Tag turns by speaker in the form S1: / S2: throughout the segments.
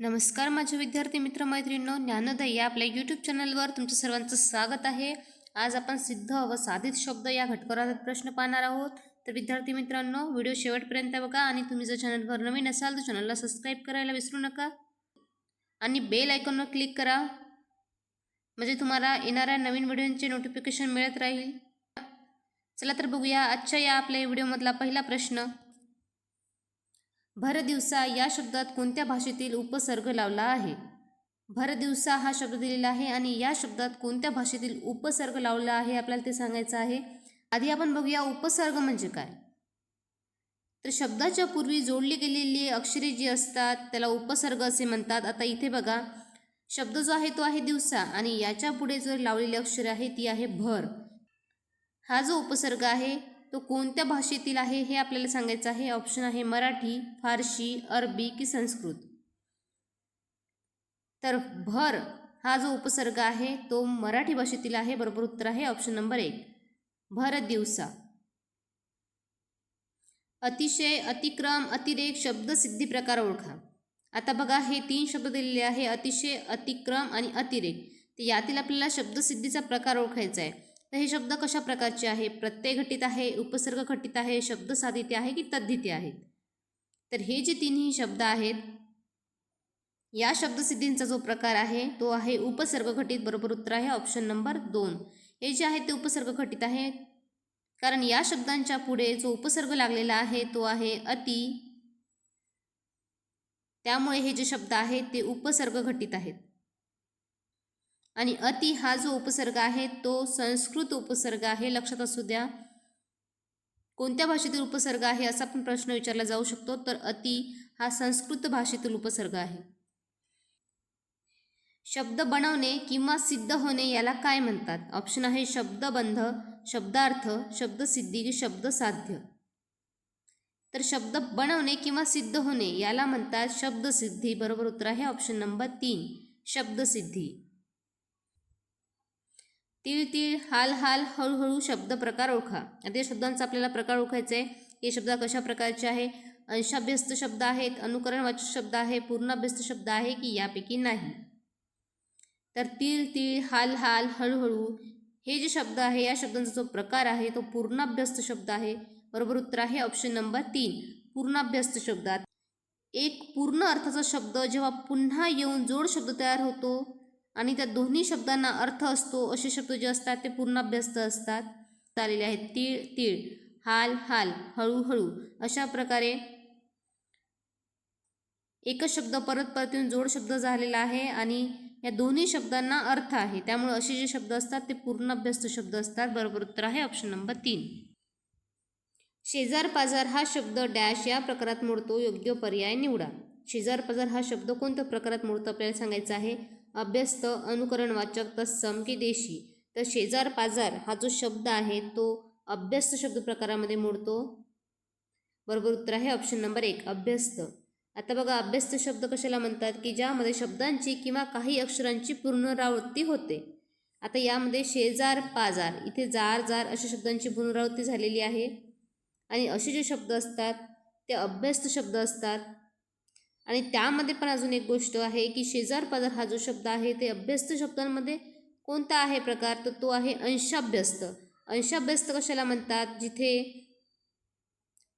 S1: नमस्कार माझे विद्यार्थी मित्र मैत्रिणींनो ज्ञानोदय या आपल्या यूट्यूब चॅनलवर तुमचं सर्वांचं स्वागत आहे. आज आपण सिद्ध व साधित शब्द या घटकावर प्रश्न पाहणार आहोत. तर विद्यार्थी मित्रांनो व्हिडिओ शेवटपर्यंत बघा आणि तुम्ही जर चॅनलवर नवीन असाल तर चॅनलला सबस्क्राईब करायला विसरू नका. आणि बेल आयकॉनवर क्लिक करा. म्हणजे तुम्हाला येणाऱ्या नवीन व्हिडिओंचे नोटिफिकेशन मिळत राहील. चला तर बघूया आजच्या या आपल्या व्हिडिओमधला पहिला प्रश्न. भरदिवसा या शब्दात कोणत्या भाषेतील उपसर्ग लावला आहे? भरदिवसा हा शब्द दिलेला आहे आणि या शब्दात कोणत्या भाषेतील उपसर्ग लावला आहे आपल्याला ते सांगायचं आहे? आधी आपण बघूया उपसर्ग म्हणजे काय. तर शब्दाच्या पूर्वी जोडली गेलेली अक्षरे जी असतात त्याला उपसर्ग असे म्हणतात. आता इथे बघा शब्द जो आहे तो आहे दिवसा आणि याच्यापुढे जो लावलेली अक्षर आहे ती आहे भर. हा जो उपसर्ग आहे तो कोणत्या भाषेतील आहे हे आपल्याला सांगायचं आहे? ऑप्शन आहे मराठी फारशी अरबी की संस्कृत. तर भर हा जो उपसर्ग आहे तो मराठी भाषेतील आहे. बरोबर उत्तर आहे ऑप्शन नंबर एक. भर दिवसा. अतिशय अतिक्रम अतिरेक शब्दसिद्धी प्रकार ओळखा. आता बघा हे तीन शब्द दिलेले आहे. अतिशय अतिक्रम आणि अतिरेक. तर यातील आपल्याला शब्दसिद्धीचा प्रकार ओळखायचा आहे. तर हे शब्द कशा प्रकारचे आहे? प्रत्यय घटित आहे उपसर्ग घटित आहे शब्द साधिते आहे की तद्धिते आहेत तर हे जे तिन्ही शब्द आहेत या शब्दसिद्धींचा जो प्रकार आहे तो आहे उपसर्ग घटित बरोबर उत्तर आहे ऑप्शन नंबर दोन. हे जे आहे ते उपसर्ग घटित आहे. कारण या शब्दांच्या पुढे जो उपसर्ग लागलेला आहे तो आहे अति. त्यामुळे हे जे शब्द आहेत ते उपसर्ग घटित आहेत. आणि अति हा जो उपसर्ग आहे तो संस्कृत उपसर्ग आहे. लक्षात असू द्या. कोणत्या भाषेतील उपसर्ग आहे असा पण प्रश्न विचारला जाऊ शकतो तर अति हा संस्कृत भाषेतील उपसर्ग आहे. शब्द बनवणे किंवा सिद्ध होणे याला काय म्हणतात? ऑप्शन आहे शब्दबंध शब्दार्थ शब्दसिद्धी की शब्दसाध्य. तर शब्द बनवणे किंवा सिद्ध होणे याला म्हणतात शब्दसिद्धी. बरोबर उत्तर आहे ऑप्शन नंबर तीन शब्दसिद्धी. तीळ तीळ हाल हाल हळूहळू शब्द प्रकार ओळखा. आता या शब्दांचा आपल्याला प्रकार ओळखायचा आहे. हे शब्द कशा प्रकारचे आहे? अंशाभ्यस्त शब्द आहेत अनुकरणवाचक शब्द आहे पूर्णाभ्यस्त शब्द आहे की यापैकी नाही? तर तीळ तीळ हाल हाल हळूहळू हे जे शब्द आहे या शब्दांचा जो प्रकार आहे तो पूर्णाभ्यस्त शब्द आहे. बरोबर उत्तर आहे ऑप्शन नंबर तीन. पूर्णाभ्यस्त शब्दात एक पूर्ण अर्थाचा शब्द जेव्हा पुन्हा येऊन जोड शब्द तयार होतो आणि त्या दोन्ही शब्दांना अर्थ असतो असे शब्द जे असतात ते पूर्णाभ्यस्त असतात. आलेले आहेत तीळ तीळ हाल हाल हळूहळू. अशा प्रकारे एकच शब्द परत परत येऊन जोड शब्द झालेला आहे आणि या दोन्ही शब्दांना अर्थ आहे. त्यामुळे असे जे शब्द असतात ते पूर्णाभ्यस्त शब्द असतात. बरोबर उत्तर आहे ऑप्शन नंबर तीन. शेजार पाजार हा शब्द डॅश या प्रकारात मोडतो योग्य पर्याय निवडा. शेजार पाजार हा शब्द कोणत्या प्रकारात मोडतो आपल्याला सांगायचा आहे? अभ्यस्त अनुकरणवाचक तत्सम की देशी. तर शेजार पाजार हा जो शब्द आहे तो अभ्यस्त शब्द प्रकारामध्ये मोडतो. बरोबर उत्तर आहे ऑप्शन नंबर एक अभ्यस्त. आता बघा अभ्यस्त शब्द कशाला म्हणतात? की ज्यामध्ये शब्दांची किंवा काही अक्षरांची पुनरावृत्ती होते. आता यामध्ये शेजार पाजार इथे जार जार अशा शब्दांची पुनरावृत्ती झालेली आहे. आणि असे जे शब्द असतात ते अभ्यस्त शब्द असतात. आणि त्यामध्ये पण अजून एक गोष्ट आहे की शेजार पाजार हा जो शब्द आहे ते अभ्यस्त शब्दांमध्ये कोणता आहे प्रकार? तर तो आहे अंशाभ्यस्त. अंशाभ्यस्त कशाला म्हणतात? जिथे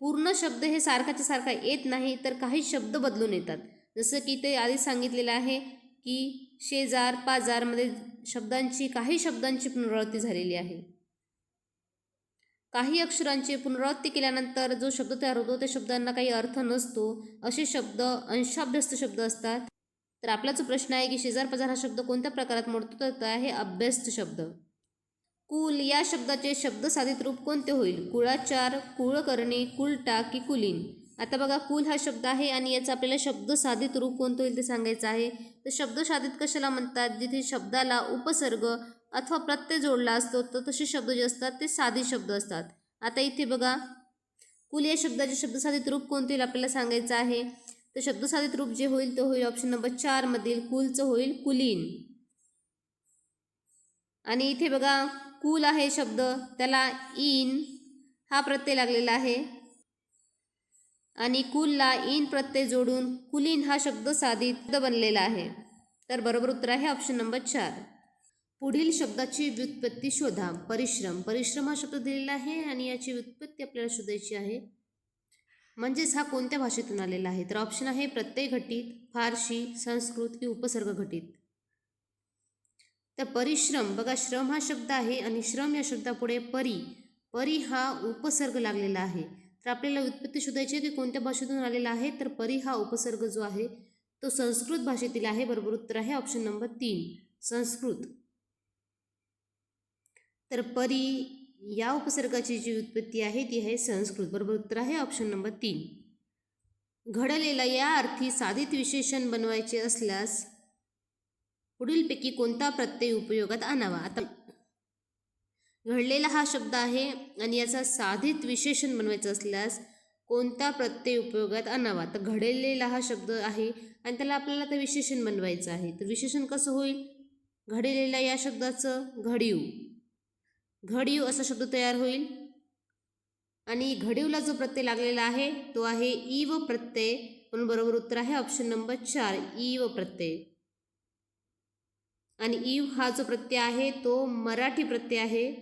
S1: पूर्ण शब्द हे सारखाच्या सारखा येत नाही तर काही शब्द बदलून येतात. जसं की ते आधी सांगितलेलं आहे की शेजार पाजारमध्ये शब्दांची काही शब्दांची पुनरावृत्ती झालेली आहे. काही अक्षरांची पुनरावृत्ती केल्यानंतर जो शब्द तयार होतो त्या शब्दांना काही अर्थ नसतो. असे शब्द अंशाभ्यस्त शब्द असतात. तर आपला जो प्रश्न आहे की शेजार पाजार हा शब्द कोणत्या प्रकारात मोडतो? तर तो आहे अभ्यस्त शब्द. कुल या शब्दाचे शब्द साधित रूप कोणते होईल? कुळाचार कुळकर्णी कुलटा की कुलीन? आता बघा कुल हा शब्द आहे आणि याचा आपल्याला शब्द साधित रूप कोणतं होईल ते सांगायचं आहे. तर शब्द साधित कशाला म्हणतात? जिथे शब्दाला उपसर्ग अथवा प्रत्यय जोडला असतो तर तसे शब्द जे असतात ते साधे शब्द असतात. आता इथे बघा कुल या शब्दाचे शब्दसाधित रूप कोणते होईल आपल्याला सांगायचं आहे? तर शब्दसाधित रूप जे होईल ते होईल ऑप्शन नंबर चारमधील कुलचं होईल कुलीन. आणि इथे बघा कुल आहे शब्द त्याला इन हा प्रत्यय लागलेला आहे. आणि कुलला इन प्रत्यय जोडून कुलीन हा शब्द साधित बनलेला आहे. तर बरोबर उत्तर आहे ऑप्शन नंबर चार. पुढील शब्दाची व्युत्पत्ती शोधा. परिश्रम. परिश्रम हा शब्द दिलेला आहे आणि याची व्युत्पत्ती आपल्याला शोधायची आहे. म्हणजेच हा कोणत्या भाषेतून आलेला आहे? तर ऑप्शन आहे प्रत्यय घटित फारशी संस्कृत की उपसर्ग घटित. तर परिश्रम. बघा श्रम हा शब्द आहे आणि श्रम या शब्दापुढे परी. परी हा उपसर्ग लागलेला आहे. तर आपल्याला व्युत्पत्ती शोधायची आहे की कोणत्या भाषेतून आलेला आहे? तर परी हा उपसर्ग जो आहे तो संस्कृत भाषेतील आहे. बरोबर उत्तर आहे ऑप्शन नंबर तीन. संस्कृत. तर परी या उपसर्गाची जी उत्पत्ती आहे ती आहे संस्कृत. बरोबर उत्तर आहे ऑप्शन नंबर तीन. घडलेला या अर्थी साधित विशेषण बनवायचे असल्यास पुढीलपैकी कोणता प्रत्यय उपयोगात आणावा? आता घडलेला हा शब्द आहे आणि याचा साधित विशेषण बनवायचं असल्यास कोणता प्रत्यय उपयोगात आणावा? तर घडलेला हा शब्द आहे आणि त्याला आपल्याला ते विशेषण बनवायचं आहे. तर विशेषण कसं होईल? घडलेल्या या शब्दाचं घडीव. घडीव असा शब्द तयार होईल. आणि घडीवला जो प्रत्यय लागलेला आहे तो आहे ई व प्रत्यय. म्हणून बरोबर उत्तर आहे ऑप्शन नंबर चार ई व प्रत्यय. आणि ईव हा जो प्रत्यय आहे तो मराठी प्रत्यय आहे.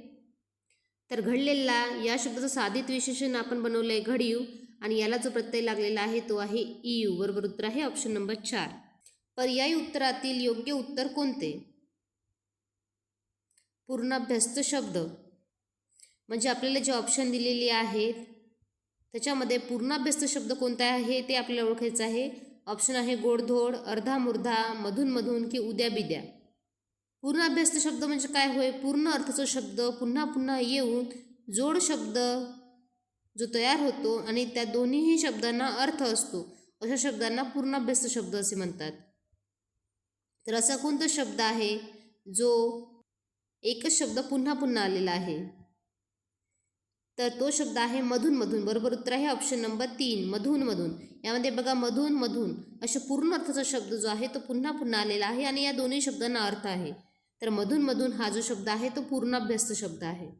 S1: तर घडलेला या शब्दाचं साधित विशेषण आपण बनवलं आहे घडीव. आणि याला जो प्रत्यय लागलेला आहे तो आहे ईयू बरोबर उत्तर आहे ऑप्शन नंबर चार. पर्यायी उत्तरातील योग्य उत्तर कोणते? पूर्णाभ्यस्त शब्द. म्हणजे आपल्याला जे ऑप्शन दिलेले आहेत त्याच्यामध्ये पूर्णाभ्यस्त शब्द कोणता आहे ते आपल्याला ओळखायचं आहे. ऑप्शन आहे गोडधोड अर्धा मुर्धा मधून मधून की उद्या बिद्या. पूर्णाभ्यस्त शब्द म्हणजे काय होय? पूर्ण अर्थाचा शब्द पुन्हा पुन्हा येऊन जोड शब्द जो तयार होतो आणि त्या दोन्हीही शब्दांना अर्थ असतो. अशा शब्दांना पूर्णाभ्यस्त शब्द असे म्हणतात. तर असा कोणता शब्द आहे जो एकच शब्द पुन्हा पुन्हा आलेला आहे. तर तो शब्द आहे मधून मधून. बरोबर उत्तर आहे ऑप्शन नंबर तीन मधून मधून. यामध्ये बघा मधून मधून अशा पूर्ण अर्थाचा शब्द जो आहे तो पुन्हा पुन्हा आलेला आहे आणि या दोन्ही शब्दांना अर्थ आहे. तर मधून मधून हा जो शब्द आहे तो पूर्णाभ्यस्त शब्द आहे.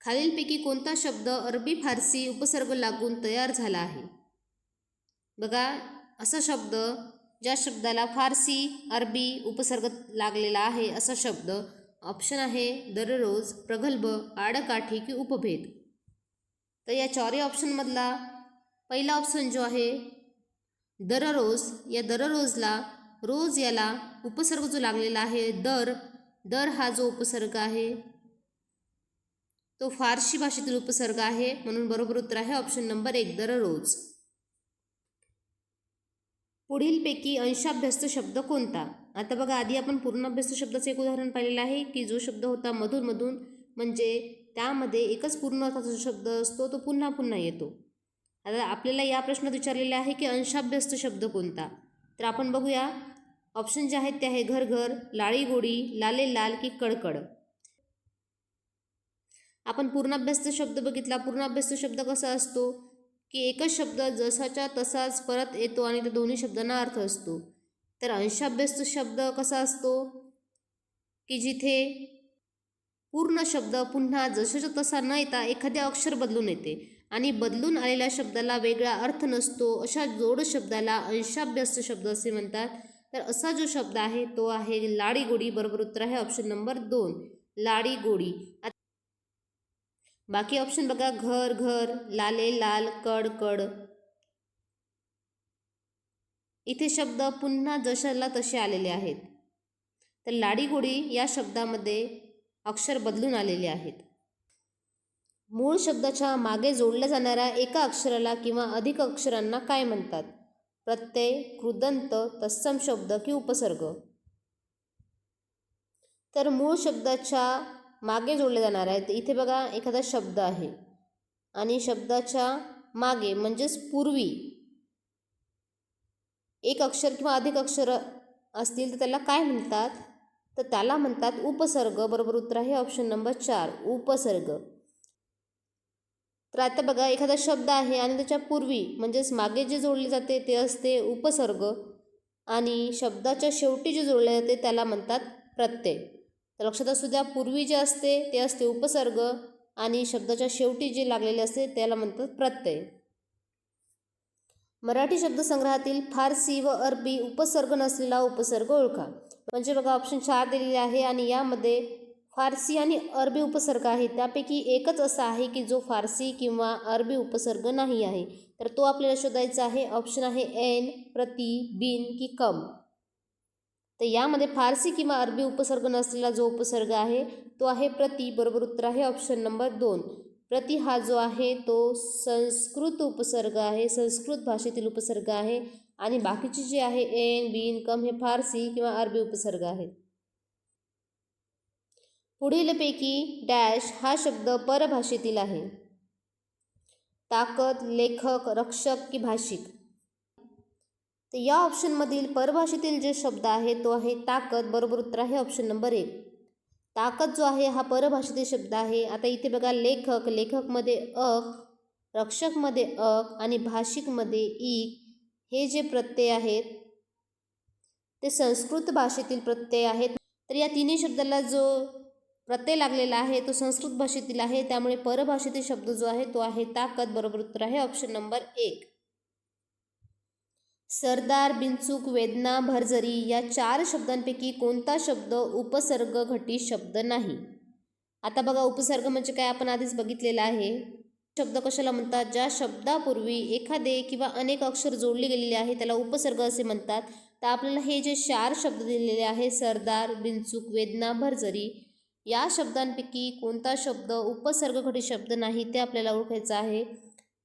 S1: खालीलपैकी कोणता शब्द अरबी फारसी उपसर्ग लागून तयार झाला आहे? बघा असा शब्द ज्या शब्दाला फारसी अरबी उपसर्ग लागलेला आहे असा शब्द ऑप्शन आहे दररोज प्रगल्भ आडकाठी की उपभेद. तर या चारही ऑप्शनमधला पहिला ऑप्शन जो आहे दररोज या दररोजला रोज याला उपसर्ग जो लागलेला आहे दर दर हा जो उपसर्ग आहे तो फारशी भाषेतील उपसर्ग आहे म्हणून बरोबर उत्तर आहे ऑप्शन नंबर एक दररोज. पुढीलपैकी अंशाभ्यस्त शब्द कोणता? आता बघा आधी आपण पूर्णाभ्यस्त शब्दाचं एक उदाहरण पाहिलेलं आहे की जो शब्द होता मधून मधून म्हणजे त्यामध्ये एकच पूर्ण अर्थाचा शब्द असतो तो पुन्हा पुन्हा येतो. आता आपल्याला या प्रश्नात विचारलेले आहे की अंशाभ्यस्त शब्द कोणता? तर आपण बघूया. ऑप्शन जे आहेत ते आहे घर घर लाळी गोडी लाले लाल की कडकड. आपण पूर्णाभ्यस्त शब्द बघितला. पूर्णाभ्यस्त शब्द कसा असतो? की एकच शब्द जसाच्या तसाच परत येतो आणि त्या दोन्ही शब्दांना अर्थ असतो. तर अंशाभ्यस्त शब्द कसा असतो? की जिथे पूर्ण शब्द पुन्हा जशाच्या तसा न येता एखाद्या अक्षर बदलून येते आणि बदलून आलेल्या शब्दाला वेगळा अर्थ नसतो अशा जोड शब्दाला अंशाभ्यस्त शब्द असे म्हणतात. तर असा जो शब्द आहे तो आहे लाडी गोडी बरोबर उत्तर आहे ऑप्शन नंबर दोन. लाडी गोडी बाकी ऑप्शन बघा घर घर लाले लाल कड कड. इथे शब्द पुन्हा जशाला तसे आलेले आहेत. तर लाडीगोडी या शब्दामध्ये अक्षर बदलून आलेले आहेत. मूळ शब्दाच्या मागे जोडल्या जाणाऱ्या एका अक्षराला किंवा अधिक अक्षरांना काय म्हणतात? प्रत्यय कृदंत तत्सम शब्द की उपसर्ग. तर मूळ शब्दाच्या मागे जोडले जाणार आहेत. इथे बघा एखादा शब्द आहे. आणि शब्दाच्या मागे म्हणजेच पूर्वी एक अक्षर किंवा अधिक अक्षर असतील तर त्याला काय म्हणतात? तर त्याला म्हणतात उपसर्ग. बरोबर उत्तर आहे ऑप्शन नंबर चार उपसर्ग. तर आता बघा एखादा शब्द आहे आणि त्याच्या पूर्वी म्हणजेच मागे जे जोडले जाते ते असते उपसर्ग. आणि शब्दाच्या शेवटी जे जोडले जाते त्याला म्हणतात प्रत्यय. तर लक्षात असू द्या पूर्वी जे असते ते असते उपसर्ग आणि शब्दाच्या शेवटी जे लागलेले असते त्याला म्हणतात प्रत्यय. मराठी शब्दसंग्रहातील फारसी व अरबी उपसर्ग नसलेला उपसर्ग ओळखा. म्हणजे बघा ऑप्शन चार दिलेले आहे आणि यामध्ये फारसी आणि अरबी उपसर्ग आहे त्यापैकी एकच असा आहे की जो फारसी किंवा अरबी उपसर्ग नाही आहे. तर तो आपल्याला शोधायचा आहे. ऑप्शन आहे एन प्रति बिन की कम. तर यामध्ये फारसी किंवा अरबी उपसर्ग नसलेला जो उपसर्ग आहे तो आहे प्रति बरोबर उत्तर आहे ऑप्शन नंबर दोन. प्रति हा जो आहे तो संस्कृत उपसर्ग आहे संस्कृत भाषेतील उपसर्ग आहे. आणि बाकीचे जे आहे एन बिन कम हे फारसी किंवा अरबी उपसर्ग आहेत. पुढीलपैकी डॅश हा शब्द परभाषेतील आहे. ताकद लेखक रक्षक की भाषिक. तर या ऑप्शनमधील परभाषेतील जे शब्द आहे तो आहे ताकद. बरोबर उत्तर आहे ऑप्शन नंबर एक. ताकद जो आहे हा परभाषेतील शब्द आहे. आता इथे बघा लेखक. लेखकमध्ये अक रक्षकमध्ये अक आणि भाषिकमध्ये ई हे जे प्रत्यय आहेत ते संस्कृत भाषेतील प्रत्यय आहेत. तर या तिन्ही शब्दाला जो प्रत्यय लागलेला आहे तो संस्कृत भाषेतील आहे. त्यामुळे परभाषेतील शब्द जो आहे तो आहे ताकद. बरोबर उत्तर आहे ऑप्शन नंबर एक. सरदार बिनचूक वेदना भरजरी या चार शब्दांपैकी कोणता शब्द उपसर्ग घटी शब्द नाही? आता बघा उपसर्ग म्हणजे काय? आपण आधीच बघितलेलं आहे. शब्द कशाला म्हणतात? ज्या शब्दापूर्वी एखादे किंवा अनेक अक्षर जोडले गेलेले आहे त्याला उपसर्ग असे म्हणतात. तर आपल्याला हे जे चार शब्द दिलेले आहे सरदार बिनचूक वेदना भरजरी या शब्दांपैकी कोणता शब्द उपसर्ग घटी शब्द नाही ते आपल्याला ओळखायचं आहे.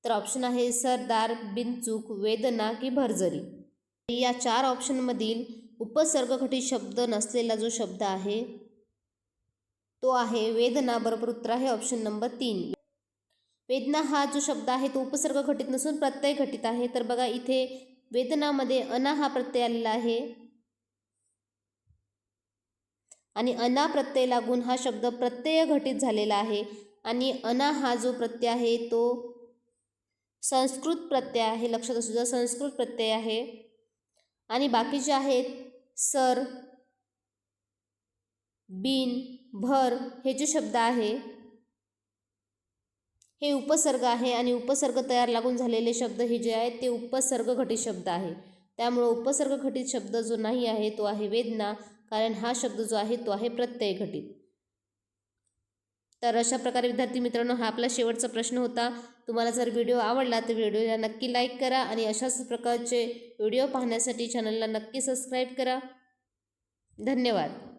S1: तर ऑप्शन आहे सरदार बिनचूक वेदना की भरजरी. या चार ऑप्शनमधील उपसर्ग घटित शब्द नसलेला जो शब्द आहे तो आहे वेदना. बरोबर उत्तर आहे ऑप्शन नंबर तीन. वेदना हा जो शब्द आहे तो उपसर्ग घटित नसून प्रत्यय घटित आहे. तर बघा इथे वेदनामध्ये अना हा प्रत्यय आलेला आहे. आणि अना प्रत्यय लागून हा शब्द प्रत्यय घटित झालेला आहे. आणि अना हा जो प्रत्यय आहे तो संस्कृत प्रत्यय आहे लक्षात असू द्या संस्कृत प्रत्यय आहे. आणि बाकीचे आहेत सर बिन भर हे जे शब्द आहे हे उपसर्ग आहे आणि उपसर्ग तयार लागून झालेले शब्द हे जे आहेत ते उपसर्ग घटित शब्द आहे. त्यामुळं उपसर्ग घटित शब्द जो नाही आहे तो आहे वेदना कारण हा शब्द जो आहे तो आहे प्रत्यय घटित. तर अशा प्रकारे विद्यार्थी मित्रांनो हा आपला शेवटचा प्रश्न होता. तुम्हाला जर व्हिडिओ आवडला तर व्हिडिओला नक्की लाईक करा आणि अशाच प्रकारचे व्हिडिओ पाहण्यासाठी चॅनलला नक्की सबस्क्राईब करा. धन्यवाद.